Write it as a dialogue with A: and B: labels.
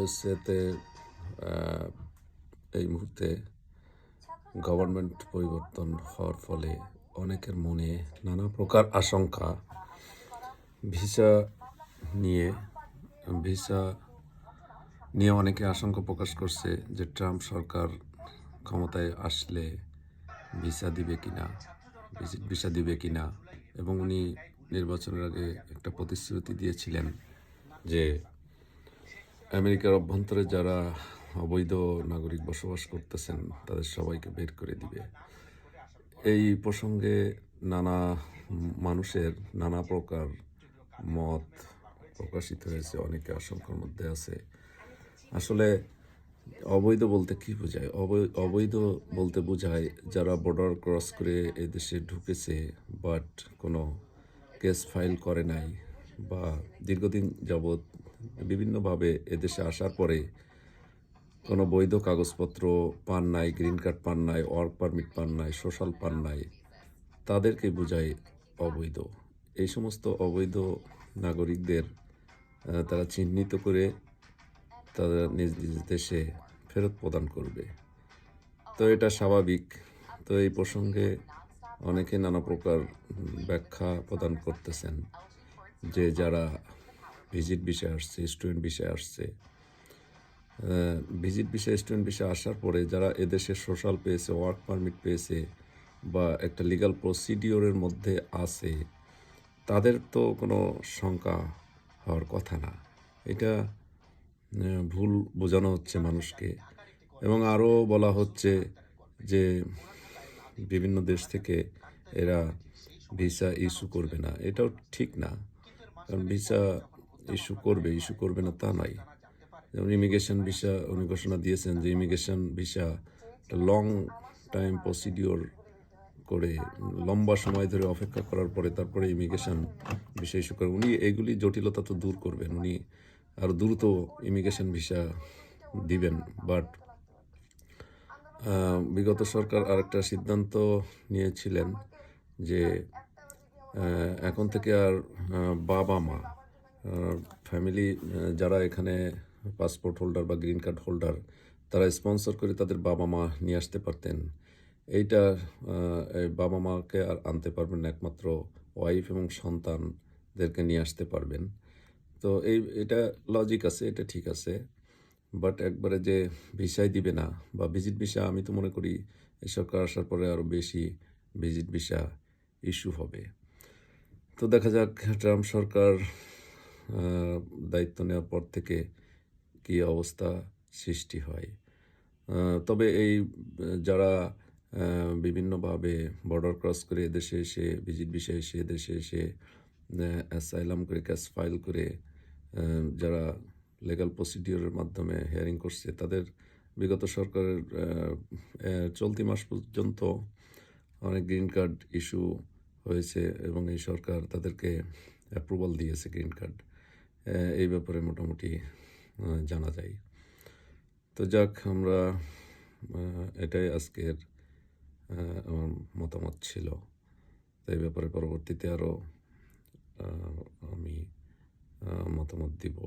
A: ইউএসএতে এই মুহূর্তে গভর্নমেন্ট পরিবর্তন হওয়ার ফলে অনেকের মনে নানা প্রকার আশঙ্কা। ভিসা নিয়ে ভিসা নিয়ে অনেকে আশঙ্কা প্রকাশ করছে যে ট্রাম্প সরকার ক্ষমতায় আসলে ভিসা দিবে কিনা ভিজিট ভিসা দিবে কিনা এবং উনি নির্বাচনের আগে একটা প্রতিশ্রুতি দিয়েছিলেন যে আমেরিকার অভ্যন্তরে যারা অবৈধ নাগরিক বসবাস করতেছেন, তাদের সবাইকে বের করে দিবে। এই প্রসঙ্গে নানা মানুষের নানা প্রকার মত প্রকাশিত হয়েছে, অনেকে আশঙ্কার মধ্যে আছে। আসলে অবৈধ বলতে কি বোঝায়? অবৈ- অবৈধ বলতে বোঝায় যারা বর্ডার ক্রস করে এদেশে ঢুকেছে বাট কোনো কেস ফাইল করে নাই, বা দীর্ঘদিন যাবৎ বিভিন্নভাবে এদেশে আসার পরে কোনো বৈধ কাগজপত্র পান নাই, গ্রিন কার্ড পান নাই, ওয়ার্ক পারমিট পান নাই, সোশ্যাল পান নাই, তাদেরকে বোঝায় অবৈধ। এই সমস্ত অবৈধ নাগরিকদের তারা চিহ্নিত করে তারা নিজ নিজ দেশে ফেরত প্রদান করবে। তো এটা স্বাভাবিক। তো এই প্রসঙ্গে অনেকে নানা প্রকার ব্যাখ্যা প্রদান করতেছেন যে যারা ভিজিট বিষয়ে আসছে, স্টুডেন্ট বিষয়ে আসছে। ভিজিট বিষয়ে, স্টুডেন্ট বিষয়ে আসার পরে যারা এদেশে সোশ্যাল পেয়েছে, ওয়ার্ক পারমিট পেয়েছে বা একটা লিগাল প্রসিডিওরের মধ্যে আছে, তাদের তো কোনো শঙ্কা হওয়ার কথা না। এটা ভুল বোঝানো হচ্ছে মানুষকে। এবং আরও বলা হচ্ছে যে বিভিন্ন দেশ থেকে এরা ভিসা ইস্যু করবে না। এটাও ঠিক না। কারণ ভিসা ইস্যু করবে ইস্যু করবে না তা নয়। যেমন ইমিগ্রেশন ভিসা উনি ঘোষণা দিয়েছেন যে immigration visa long time procedure করে, লম্বা সময় ধরে অপেক্ষা করার পরে তারপরে ইমিগ্রেশন ভিসা ইস্যু করেন উনি এইগুলি জটিলতা তো দূর করবেন, উনি আরও দ্রুত ইমিগ্রেশন ভিসা দিবেন। বাট বিগত সরকার আরেকটা সিদ্ধান্ত নিয়েছিলেন যে এখন থেকে আর বাবা মা ফ্যামিলি যারা এখানে পাসপোর্ট হোল্ডার বা গ্রিন কার্ড হোল্ডার, তারা স্পন্সর করে তাদের বাবা মা নিয়ে আসতে পারতেন। এইটা বাবা মাকে আর আনতে পারবেন একমাত্র ওয়াইফ এবং সন্তানদেরকে নিয়ে আসতে পারবেন। তো এই, এটা লজিক আছে, এটা ঠিক আছে। বাট একবারে যে ভিসাই দিবে না, বা ভিজিট ভিসা আমি তো মনে করি এই সরকার আসার পরে আরও বেশি ভিজিট ভিসা ইস্যু হবে। তো দেখা যাক, ট্রাম্প সরকার দায়িত্ব নেওয়ার পর থেকে কি অবস্থা সৃষ্টি হয়? তবে এই, যারা বিভিন্নভাবে বর্ডার ক্রস করে দেশে এসে ভিজিট বিষয়ে এসে দেশে এসে অ্যাসাইলাম করে ক্যাশ ফাইল করে যারা লিগাল প্রসিডিওরের মাধ্যমে হিয়ারিং করছে, তাদের বিগত সরকারের চলতি মাস পর্যন্ত অনেক গ্রিন কার্ড ইস্যু হয়েছে এবং এই সরকার তাদেরকে অ্যাপ্রুভাল দিয়েছে গ্রিন কার্ড এই ব্যাপারে মোটামুটি জানা যায়। তো যাক, আমরা এটাই আজকের আমার মতামত ছিল। তো এই ব্যাপারে পরবর্তীতে আরও আমি মতামত দিব।